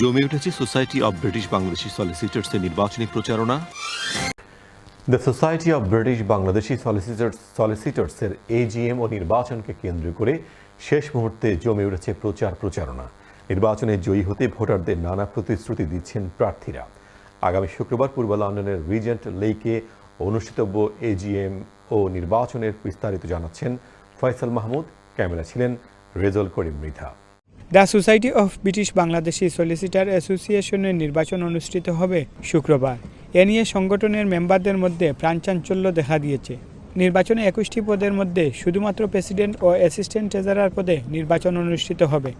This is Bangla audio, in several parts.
জমে উঠেছে সোসাইটি অব ব্রিটিশ বাংলাদেশি সলিসিটার্সের নির্বাচনী প্রচারণা। The society of British Bangladeshi solicitors সলিসিটার্সের AGM ও নির্বাচনকে কেন্দ্র করে শেষ মুহূর্তে জমে উঠেছে প্রচার প্রচারণা। নির্বাচনে জয়ী হতে ভোটারদের নানা প্রতিশ্রুতি দিচ্ছেন প্রার্থীরা। আগামী শুক্রবার পূর্ব লন্ডনের রিজেন্ট লেকে অনুষ্ঠিতব্য এজিএম ও নির্বাচনের বিস্তারিত জানাচ্ছেন ফয়সাল মাহমুদ। ক্যামেরা ছিলেন Rezal Karim Mridha. The society of British Bangladeshi solicitor অ্যাসোসিয়েশনের নির্বাচন অনুষ্ঠিত হবে শুক্রবার। এ নিয়ে সংগঠনের মেম্বারদের মধ্যে প্রাণচাঞ্চল্য দেখা দিয়েছে। নির্বাচনে একুশটি পদের মধ্যে শুধুমাত্র প্রেসিডেন্ট ও অ্যাসিস্ট্যান্ট ট্রেজারার পদে নির্বাচন অনুষ্ঠিত হবে।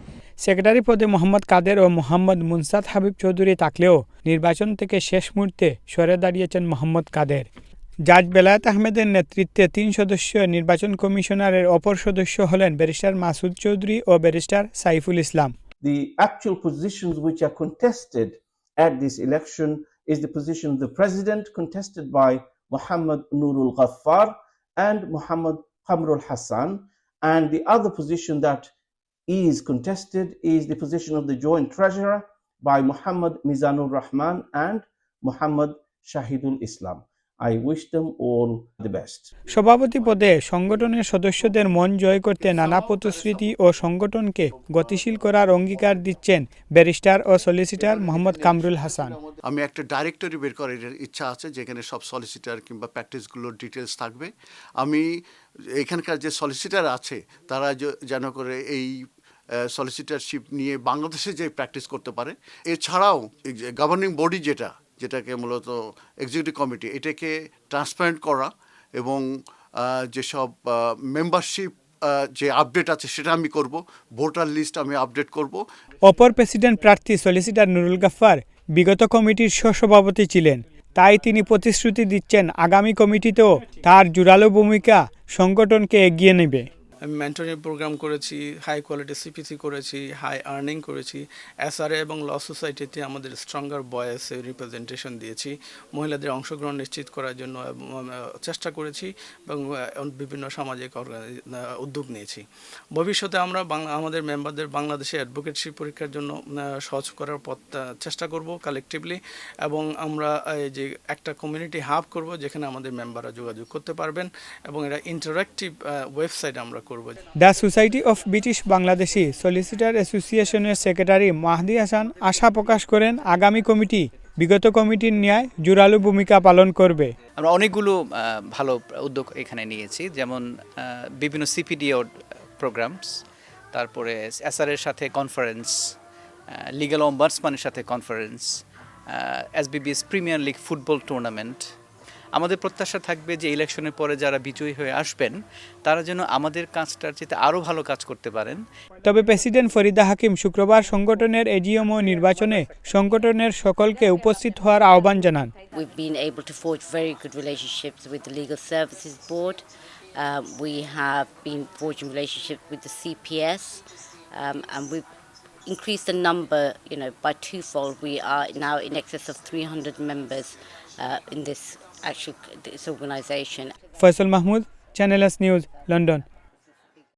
সেক্রেটারি পদে মোহাম্মদ কাদের ও মোহাম্মদ মুনসাদ হাবিব চৌধুরী থাকলেও নির্বাচন থেকে শেষ মুহূর্তে সরে দাঁড়িয়েছেন মোহাম্মদ কাদের। জাজ বেলায়েত আহমেদের নেতৃত্বে তিন সদস্য নির্বাচন কমিশনারের অপর সদস্য হলেন barrister Masud Chowdhury O barrister Saiful Islam the actual positions which are contested at this election is the position of the president contested by Muhammad Nurul Ghaffar and Muhammad Kamrul Hassan and the other position that is contested is the position of the joint treasurer by Muhammad Mizanur Rahman and Muhammad Shahidul Islam. I wish them all the best. সভাপতি পদে সংগঠনের সদস্যদের মন জয় করতে নানা প্রতিশ্রুতি ও সংগঠনকে গতিশীল করার অঙ্গীকার দিচ্ছেন ব্যারিস্টার ও সলিসিটার মোহাম্মদ কামরুল হাসান। আমি একটা ডাইরেক্টরি বের করার ইচ্ছা আছে যেখানে সব সলিসিটার কিংবা প্র্যাকটিসগুলোর ডিটেলস থাকবে। আমি এখানকার যে সলিসিটার আছে তারা যেন করে এই সলিসিটারশিপ নিয়ে বাংলাদেশে যে প্র্যাকটিস করতে পারে। এছাড়াও গভর্নিং বডি যেটা যেটাকে মূলত এক্সিকিউটিভ কমিটি এটাকে ট্রান্সপারেন্ট করা এবং যেসব মেম্বারশিপ যে আপডেট আছে সেটা আমি করব, ভোটার লিস্ট আমি আপডেট করব। অপর প্রেসিডেন্ট প্রার্থী সলিসিটার নুরুল গাফফার বিগত কমিটির সহসভাপতি ছিলেন। তাই তিনি প্রতিশ্রুতি দিচ্ছেন আগামী কমিটিতেও তার জোরালো ভূমিকা সংগঠনকে এগিয়ে নেবে। আমি মেন্টরিং প্রোগ্রাম করেছি হাই কোয়ালিটি সিপিসি করেছি হাই আর্নিং করেছি। এসআরএ এবং ল সোসাইটিতে আমাদের স্ট্রঙ্গার বয়েসে রিপ্রেজেন্টেশন দিয়েছি। মহিলাদের অংশগ্রহণ নিশ্চিত করার জন্য চেষ্টা করেছি এবং বিভিন্ন সামাজিক উদ্যোগ নিয়েছি। ভবিষ্যতে আমরা বাংলা আমাদের মেম্বারদের বাংলাদেশে অ্যাডভোকেটশিপ পরীক্ষার জন্য সহজ করার পথ চেষ্টা করব কালেকটিভলি এবং আমরা এই যে একটা কমিউনিটি হাব করব যেখানে আমাদের মেম্বাররা যোগাযোগ করতে পারবেন এবং এটা ইন্টারাক্টিভ ওয়েবসাইট আমরা করব। The society of British Bangladeshi solicitor অ্যাসোসিয়েশনের সেক্রেটারি মাহদি হাসান আশা প্রকাশ করেন আগামী কমিটি বিগত কমিটির ন্যায় জোরালো ভূমিকা পালন করবে। আমরা অনেকগুলো ভালো উদ্যোগ এখানে নিয়েছি যেমন বিভিন্ন সিপিডিও প্রোগ্রামস তারপরে এসআরের সাথে কনফারেন্স লিগাল অম্বার্সমানের সাথে conference SBBS premier league football tournament আমাদের প্রত্যাশা থাকবে যে ইলেকশনের পরে যারা বিজয়ী হয়ে আসবেন তারা যেন আমাদের কাজটার চেয়ে আরও ভালো কাজ করতে পারেন তবে প্রেসিডেন্ট ফরিদা হাকিম শুক্রবার সংগঠনের এজিএম ও নির্বাচনে সংগঠনের সকলকে উপস্থিত হওয়ার আহ্বান জানান We've been able to forge very good relationships with the Legal Services Board. Um, we have been forging relationships with the CPS, um, and we've increased the number, you know, by twofold. We are now in excess of 300 members uh, in this actual this organisation. Faisal Mahmoud, Channel S News, London.